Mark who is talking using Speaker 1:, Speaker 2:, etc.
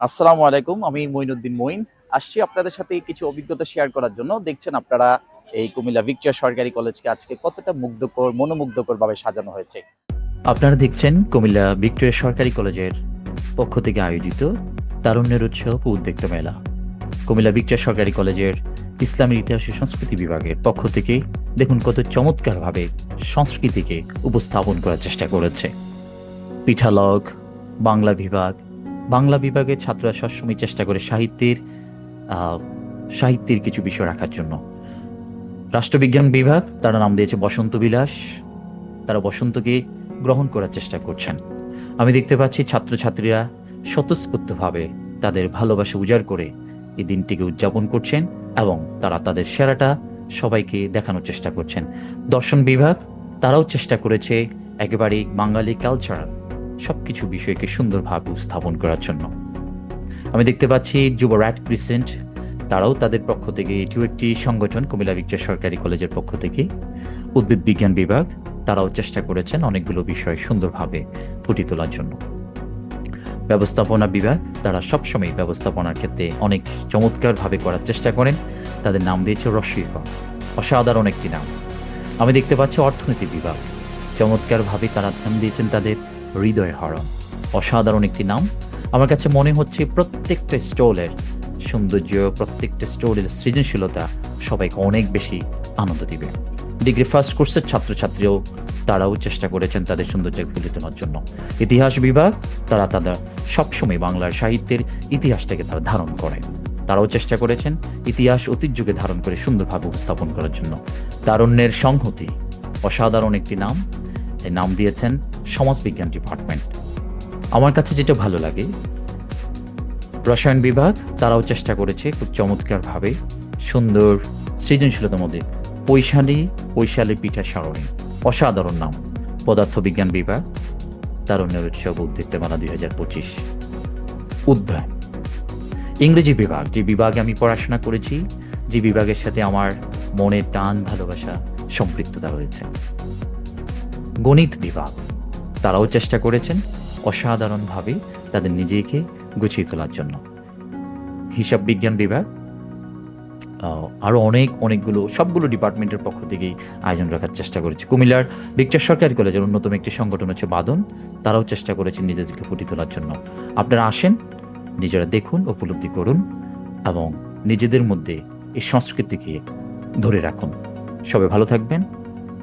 Speaker 1: আসসালামু আলাইকুম, আমি মঈনুদ্দিন মঈন। আসছি আপনাদের সাথে কিছু অভিজ্ঞতা শেয়ার করার জন্য। দেখছেন আপনারা এই কুমিল্লা ভিক্টোরিয়া সরকারি কলেজকে আজকে কতটা মুগ্ধকর, মনোমুগ্ধকর ভাবে সাজানো হয়েছে।
Speaker 2: আপনারা দেখছেন কুমিল্লা ভিক্টোরিয়া সরকারি কলেজের পক্ষ থেকে আয়োজিত তারুণ্যের উৎসব উদ্যোক্তা মেলা। কুমিল্লা ভিক্টোরিয়া সরকারি কলেজের ইসলামের ইতিহাস সংস্কৃতি বিভাগের পক্ষ থেকে দেখুন কত চমৎকারভাবে সংস্কৃতিকে উপস্থাপন করার চেষ্টা করেছে। পিঠালগ বাংলা বিভাগ বাংলা বিভাগের ছাত্ররা সবসময় চেষ্টা করে সাহিত্যের সাহিত্যের কিছু বিষয় রাখার জন্য। রাষ্ট্রবিজ্ঞান বিভাগ, তারা নাম দিয়েছে বসন্ত বিলাস। তারা বসন্তকে গ্রহণ করার চেষ্টা করছেন। আমি দেখতে পাচ্ছি ছাত্রছাত্রীরা স্বতঃস্ফূর্তভাবে তাদের ভালোবাসা উজাড় করে এই দিনটিকে উদযাপন করছেন এবং তারা তাদের সেরাটা সবাইকে দেখানোর চেষ্টা করছেন। দর্শন বিভাগ, তারাও চেষ্টা করেছে একেবারেই বাঙালি কালচারাল সবকিছু বিষয়কে সুন্দরভাবে উপস্থাপন করার জন্য। আমি দেখতে পাচ্ছি যুব র্যাড ক্রিসেন্ট তারাও তাদের পক্ষ থেকে এটিও একটি সংগঠন, কুমিল্লা ভিক্টোরিয়া সরকারি কলেজের পক্ষ থেকে। উদ্ভিদ বিজ্ঞান বিভাগ, তারাও চেষ্টা করেছেন অনেকগুলো বিষয় সুন্দরভাবে ফুটিয়ে তোলার জন্য। ব্যবস্থাপনা বিভাগ, তারা সবসময় ব্যবস্থাপনার ক্ষেত্রে অনেক চমৎকারভাবে করার চেষ্টা করেন। তাদের নাম দিয়েছে রসিকগণ অসাধারণ একটি নাম। আমি দেখতে পাচ্ছি অর্থনীতি বিভাগ, চমৎকারভাবে তারা নাম দিয়েছেন তাদের হৃদয় হরণ। অসাধারণ একটি নাম। আমার কাছে মনে হচ্ছে প্রত্যেকটা স্টলের সৌন্দর্য, প্রত্যেকটা স্টোরের সৃজনশীলতা সবাইকে অনেক বেশি আনন্দ দিবে। ডিগ্রি ফার্স্ট কোর্সের ছাত্রছাত্রীও তারাও চেষ্টা করেছেন তাদের সৌন্দর্য ফুলে তোলার জন্য। ইতিহাস বিভাগ, তারা তাদের সবসময় বাংলার সাহিত্যের ইতিহাসটাকে তারা ধারণ করে। তারাও চেষ্টা করেছেন ইতিহাস ঐতিহ্যকে ধারণ করে সুন্দরভাবে উপস্থাপন করার জন্য। তারুণ্যের সংহতি। অসাধারণ একটি নাম। এই নাম দিয়েছেন সমাজবিজ্ঞান ডিপার্টমেন্ট। আমার কাছে যেটা ভালো লাগে, রসায়ন বিভাগ তারাও চেষ্টা করেছে খুব চমৎকারভাবে সুন্দর, সৃজনশীলতার মধ্যে পৈশালী পৈশালী পিঠা সারণী অসাধারণ নাম, পদার্থবিজ্ঞান বিভাগ, তারুণ্যের উৎসব উদ্যোক্তা মেলা দুই হাজার পঁচিশ। উদ্যান, ইংরেজি বিভাগ, যে বিভাগে আমি পড়াশোনা করেছি, যে বিভাগের সাথে আমার মনের টান, ভালোবাসা সম্পৃক্ততা রয়েছে। গণিত বিভাগ। তারাও চেষ্টা করেছেন অসাধারণভাবে তাদের নিজেকে গুছিয়ে তোলার জন্য। হিসাব বিজ্ঞান বিভাগ আহ, আরও অনেক অনেকগুলো সবগুলো ডিপার্টমেন্টের পক্ষ থেকেই আয়োজন রাখার চেষ্টা করেছে। কুমিল্লার ভিক্টর সরকারি কলেজের অন্যতম একটি সংগঠন হচ্ছে বাদন। তারাও চেষ্টা করেছেন নিজেদেরকে ফুটিয়ে তোলার জন্য। আপনারা আসেন নিজেরা দেখুন উপলব্ধি করুন এবং নিজেদের মধ্যে এই সংস্কৃতিকে ধরে রাখুন। সবাই ভালো থাকবেন।